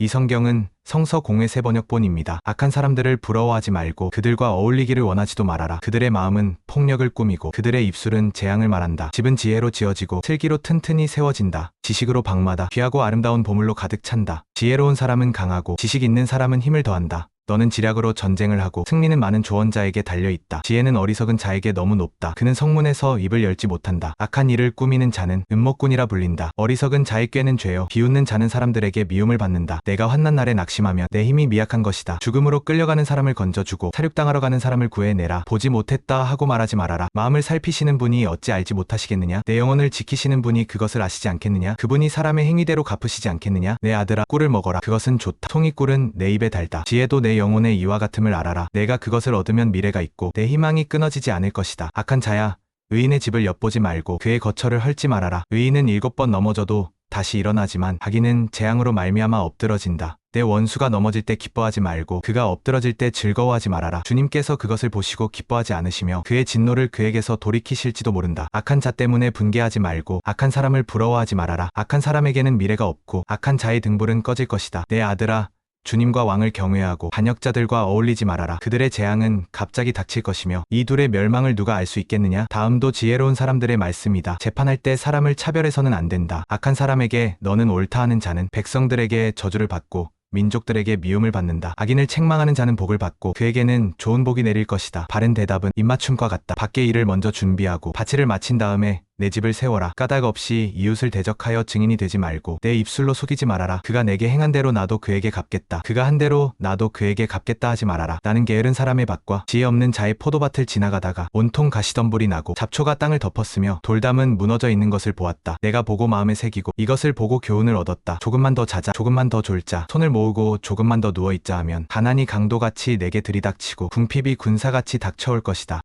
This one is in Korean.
이 성경은 성서 공회 세번역본입니다. 악한 사람들을 부러워하지 말고 그들과 어울리기를 원하지도 말아라. 그들의 마음은 폭력을 꾸미고 그들의 입술은 재앙을 말한다. 집은 지혜로 지어지고 슬기로 튼튼히 세워진다. 지식으로 방마다. 귀하고 아름다운 보물로 가득 찬다. 지혜로운 사람은 강하고 지식 있는 사람은 힘을 더한다. 너는 지략으로 전쟁을 하고 승리는 많은 조언자에게 달려 있다. 지혜는 어리석은 자에게 너무 높다. 그는 성문에서 입을 열지 못한다. 악한 일을 꾸미는 자는 음모꾼이라 불린다. 어리석은 자의 꾀는 죄요. 비웃는 자는 사람들에게 미움을 받는다. 내가 환난 날에 낙심하면 내 힘이 미약한 것이다. 죽음으로 끌려가는 사람을 건져주고 사륙당하러 가는 사람을 구해내라. 보지 못했다 하고 말하지 말아라. 마음을 살피시는 분이 어찌 알지 못하시겠느냐? 내 영혼을 지키시는 분이 그것을 아시지 않겠느냐? 그분이 사람의 행위대로 갚으시지 않겠느냐? 내 아들아 꿀을 먹어라. 그것은 좋다. 송이꿀은 내 입에 달다. 지혜도 내 영혼의 이와 같음을 알아라. 내가 그것을 얻으면 미래가 있고 내 희망이 끊어지지 않을 것이다. 악한 자야. 의인의 집을 엿보지 말고 그의 거처를 헐지 말아라. 의인은 일곱 번 넘어져도 다시 일어나지만 악인은 재앙으로 말미암아 엎드러진다. 내 원수가 넘어질 때 기뻐하지 말고 그가 엎드러질 때 즐거워하지 말아라. 주님께서 그것을 보시고 기뻐하지 않으시며 그의 진노를 그에게서 돌이키실지도 모른다. 악한 자 때문에 분개하지 말고 악한 사람을 부러워하지 말아라. 악한 사람에게는 미래가 없고 악한 자의 등불은 꺼질 것이다. 내 아들아 주님과 왕을 경외하고 반역자들과 어울리지 말아라. 그들의 재앙은 갑자기 닥칠 것이며 이 둘의 멸망을 누가 알 수 있겠느냐? 다음도 지혜로운 사람들의 말씀이다. 재판할 때 사람을 차별해서는 안 된다. 악한 사람에게 너는 옳다 하는 자는 백성들에게 저주를 받고 민족들에게 미움을 받는다. 악인을 책망하는 자는 복을 받고 그에게는 좋은 복이 내릴 것이다. 바른 대답은 입맞춤과 같다. 밖의 일을 먼저 준비하고 바치를 마친 다음에 내 집을 세워라. 까닭 없이 이웃을 대적하여 증인이 되지 말고 내 입술로 속이지 말아라. 그가 내게 행한 대로 나도 그에게 갚겠다. 그가 한 대로 나도 그에게 갚겠다 하지 말아라. 나는 게으른 사람의 밭과 지혜 없는 자의 포도밭을 지나가다가 온통 가시덤불이 나고 잡초가 땅을 덮었으며 돌담은 무너져 있는 것을 보았다. 내가 보고 마음에 새기고 이것을 보고 교훈을 얻었다. 조금만 더 자자. 조금만 더 졸자. 손을 모으고 조금만 더 누워 있자 하면 가난이 강도같이 내게 들이닥치고 궁핍이 군사같이 닥쳐올 것이다.